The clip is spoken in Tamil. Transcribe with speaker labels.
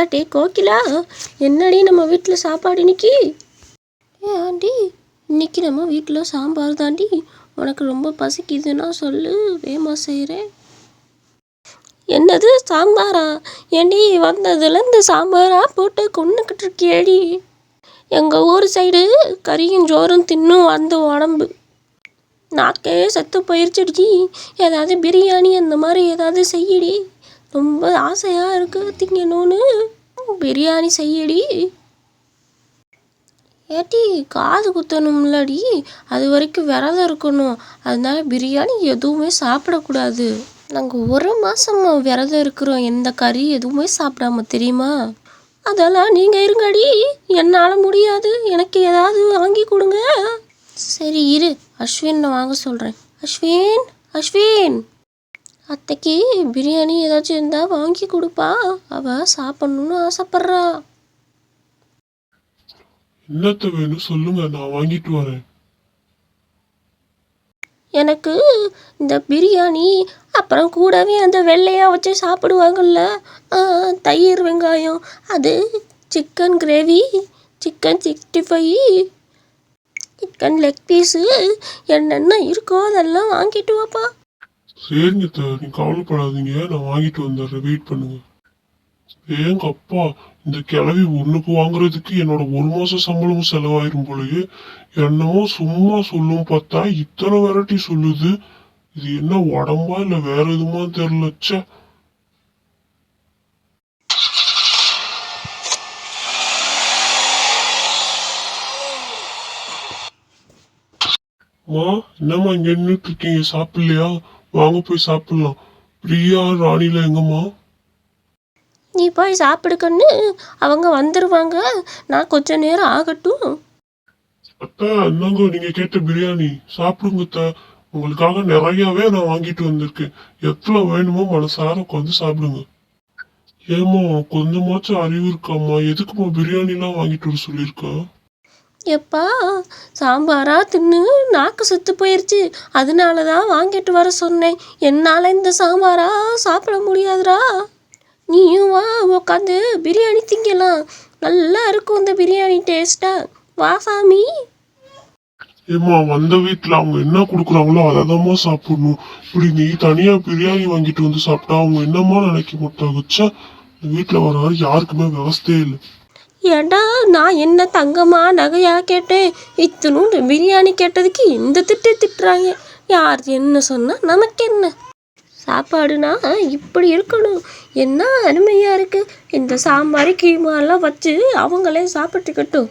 Speaker 1: ஏட்டே கோகிலா? என்னடி நம்ம வீட்டில் சாப்பாடு இன்னைக்கு? ஏ ஆண்டி இன்னைக்கு நம்ம வீட்டில் சாம்பார் தாண்டி உனக்கு ரொம்ப பசிக்குதுன்னா சொல்லு வேமா செய்கிறேன் என்னது சாம்பாரா? ஏண்டி வந்ததுலேருந்து சாம்பாரா போட்டு கொண்டுக்கிட்டு இருக்கியேடி? எங்கள் ஊர் சைடு கறியும் ஜோறும் தின்னும் அந்த உடம்பு. நாக்கே செத்து போயிருச்சுடி. ஏதாவது பிரியாணி அந்த மாதிரி ஏதாவது செய்யடி. ரொம்ப ஆசையாக இருக்குது திங்கணும்னு. பிரியாணி செய்யடி. ஏட்டி காது குத்தணும்லடி. அது வரைக்கும் விரதம் இருக்கணும். அதனால பிரியாணி எதுவுமே சாப்பிடக்கூடாது. நாங்கள் ஒரு மாதமா விரதம் இருக்கிறோம். எந்த கறி எதுவுமே சாப்பிடாம தெரியுமா? அதெல்லாம் நீங்கள் இருங்கடி. என்னால் முடியாது. எனக்கு ஏதாவது வாங்கி கொடுங்க. சரி இரு. அஸ்வின் வாங்க சொல்கிறேன் அஸ்வின் அஸ்வின். அத்தைக்கு பிரியாணி ஏதாச்சும் இருந்தால் வாங்கி கொடுப்பா. அவள் சாப்பிட்ணுன்னு ஆசைப்பட்றா.
Speaker 2: என்னத்த வேணும்? சொல்லுங்க நான் வாங்கிட்டு வரேன்.
Speaker 1: எனக்கு இந்த பிரியாணி அப்புறம் கூடவே அந்த வெள்ளையாக வச்சு சாப்பிடுவாங்கள்ல ஆ, தயிர் வெங்காயம் அது chicken gravy chicken sixty five chicken leg piece என்னென்ன இருக்கோ அதெல்லாம் வாங்கிட்டு வாப்பா.
Speaker 2: சரிங்க சார் நீ கவலைப்படாதீங்க. நான் வாங்கிட்டு வந்துடுறேன். வெயிட் பண்ணுங்க. ஏங்க அப்பா இந்த கிளவி ஒண்ணுக்கு வாங்குறதுக்கு என்னோட ஒரு மாச சம்பளமும் செலவாயிரும் போலயே. என்னமோ சும்மா சொல்லும் பார்த்தா இத்தனை வெரைட்டி சொல்லுது. இது என்ன உடம்பா இல்ல வேற எதுமா தெரிலச்சா மா என்னம்மா இங்க நின்றுட்டு இருக்கீங்க? சாப்பிடலையா? வாங்க போய் சாப்பிடலாம். பிரியா ராணில எங்கம்மா?
Speaker 1: நீ போய் சாப்பிடுக்கன்னு அவங்க வந்துடுவாங்க நான் கொஞ்ச நேரம் ஆகட்டும்.
Speaker 2: அத்தா என்னங்க நீங்க கேட்ட பிரியாணி. சாப்பிடுங்க அத்தா. உங்களுக்காக நிறையவே நான் வாங்கிட்டு வந்திருக்கேன். எவ்வளவு வேணுமோ மனசார உட்காந்து சாப்பிடுங்க. ஏம்மா கொஞ்சமாச்சும் அறிவு இருக்காம்மா. எதுக்குமா பிரியாணிலாம் வாங்கிட்டு வர சொல்லியிருக்கா?
Speaker 1: எப்பா சாம்பாரா தின்னு நாக்கு செத்து போயிடுச்சு அதனால தான் வாங்கிட்டு வர சொன்னேன். என்னால் இந்த சாம்பாரா சாப்பிட முடியாதுடா. நீயும் வா உட்காந்து பிரியாணி திங்கலாம். நல்லா இருக்கும் இந்த பிரியாணி டேஸ்டா வா சாமி.
Speaker 2: ஏம்மா வந்த வீட்டில் அவங்க என்ன கொடுக்குறாங்களோ அதை சாப்பிடணும். இப்படி நீ தனியாக பிரியாணி வாங்கிட்டு வந்து சாப்பிட்டா அவங்க என்னம்மா நினைக்க மாட்டாங்க? ச்சே இந்த வர யாருக்குமே விவஸ்தையே இல்லை.
Speaker 1: ஏண்டா நான் என்ன தங்கமா நகையா கேட்டேன்? இத்தனூண்டு பிரியாணி கேட்டதுக்கு இந்த திட்டு திட்டுறாங்க. யார் என்ன சொன்னால் நமக்கு என்ன சாப்பாடுனா இப்படி இருக்கணும். என்ன அருமையாக இருக்குது இந்த சாம்பார் கீமாலாம் வச்சு அவங்களே சாப்பிட்டுக்கட்டும்.